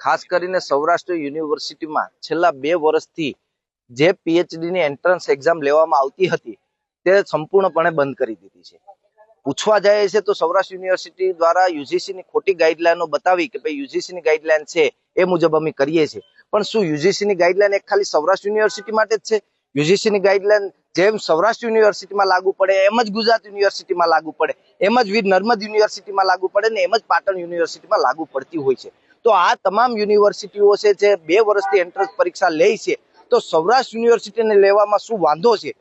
ખાસ કરીને સૌરાષ્ટ્ર યુનિવર્સિટીમાં છેલ્લા બે વર્ષથી જે પીએચડી ની એન્ટ્રન્સ એક્ઝામ લેવામાં આવતી હતી, તે સંપૂર્ણપણે બંધ કરી દીધી છે. પૂછવા જાય છે તો સૌરાષ્ટ્ર યુનિવર્સિટી દ્વારા યુજીસી ની ખોટી ગાઈડલાઈનો બતાવી કે ભાઈ યુજીસી ની ગાઈડલાઈન છે, એ મુજબ અમે કરીએ છીએ. પણ શું યુજીસી ની ગાઈડલાઈન એક ખાલી સૌરાષ્ટ્ર યુનિવર્સિટી માટે જ છે? યુજીસી ગાઈડલાઇન જેમ સૌરાષ્ટ્ર યુનિવર્સિટીમાં લાગુ પડે, એમ જ ગુજરાત યુનિવર્સિટીમાં લાગુ પડે, એમ જ વીર નર્મદ યુનિવર્સિટીમાં લાગુ પડે ને એમ જ પાટણ યુનિવર્સિટીમાં લાગુ પડતી હોય છે. તો આ તમામ યુનિવર્સિટીઓ છે જે બે વર્ષથી એન્ટ્રન્સ પરીક્ષા લે છે, તો સૌરાષ્ટ્ર યુનિવર્સિટીને લેવામાં શું વાંધો છે?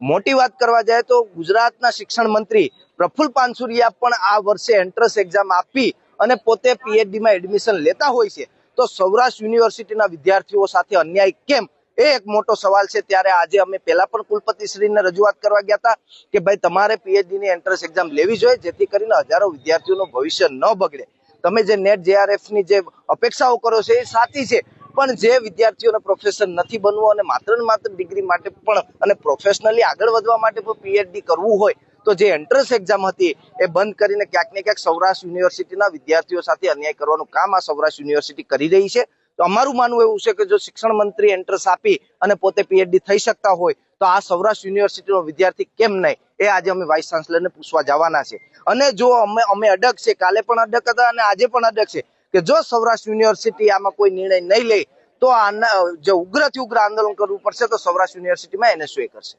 મોટી વાત કરવા જાય તો ગુજરાતના શિક્ષણ મંત્રી પ્રફુલ પાનસુરિયા પણ આ વર્ષે એન્ટ્રન્સ એક્ઝામ આપી અને પોતે પીએચડીમાં એડમિશન લેતા હોય છે. તો સૌરાષ્ટ્ર યુનિવર્સિટીના વિદ્યાર્થીઓ સાથે અન્યાય કેમ? એ એક મોટો સવાલ છે. ત્યારે આજે અમે પહેલા પણ કુલપતિશ્રીને રજૂઆત કરવા ગયા હતા કે ભાઈ તમારે પીએચડી ની એન્ટ્રન્સ એક્ઝામ લેવી જોઈએ, જેથી કરીને હજારો વિદ્યાર્થીઓનું ભવિષ્ય ન બગડે. તમે જે નેટ જેઆરએફની જે અપેક્ષાઓ કરો છો એ સાચી છે. પણ જે વિદ્યાર્થીઓને પ્રોફેસર નથી બનવું અને માત્ર ને માત્ર ડિગ્રી માટે પણ અને પ્રોફેશનલી આગળ વધવા માટે પણ પીએચડી કરવું હોય, તો જે એન્ટ્રન્સ એક્ઝામ હતી એ બંધ કરીને ક્યાંક ને ક્યાંક સૌરાષ્ટ્ર યુનિવર્સિટીના વિદ્યાર્થીઓ સાથે અન્યાય કરવાનું કામ આ સૌરાષ્ટ્ર યુનિવર્સિટી કરી રહી છે. તો અમારું માનવું એવું છે કે જો શિક્ષણ મંત્રી એન્ટ્રન્સ આપી અને પોતે પીએચડી થઈ શકતા હોય, તો આ સૌરાષ્ટ્ર યુનિવર્સિટીનો વિદ્યાર્થી કેમ નહીં? એ આજે અમે વાઇસ ચાન્સલરને પૂછવા જવાના છે. અને જો અમે અમે અડગ છે, કાલે પણ અડગ હતા અને આજે પણ અડગ છે, કે જો સૌરાષ્ટ્ર યુનિવર્સિટી આમાં કોઈ નિર્ણય નહીં લે, તો આના, જે ઉગ્રથી ઉગ્ર આંદોલન કરવું પડશે, તો સૌરાષ્ટ્ર યુનિવર્સિટીમાં એનએસયુ કરશે.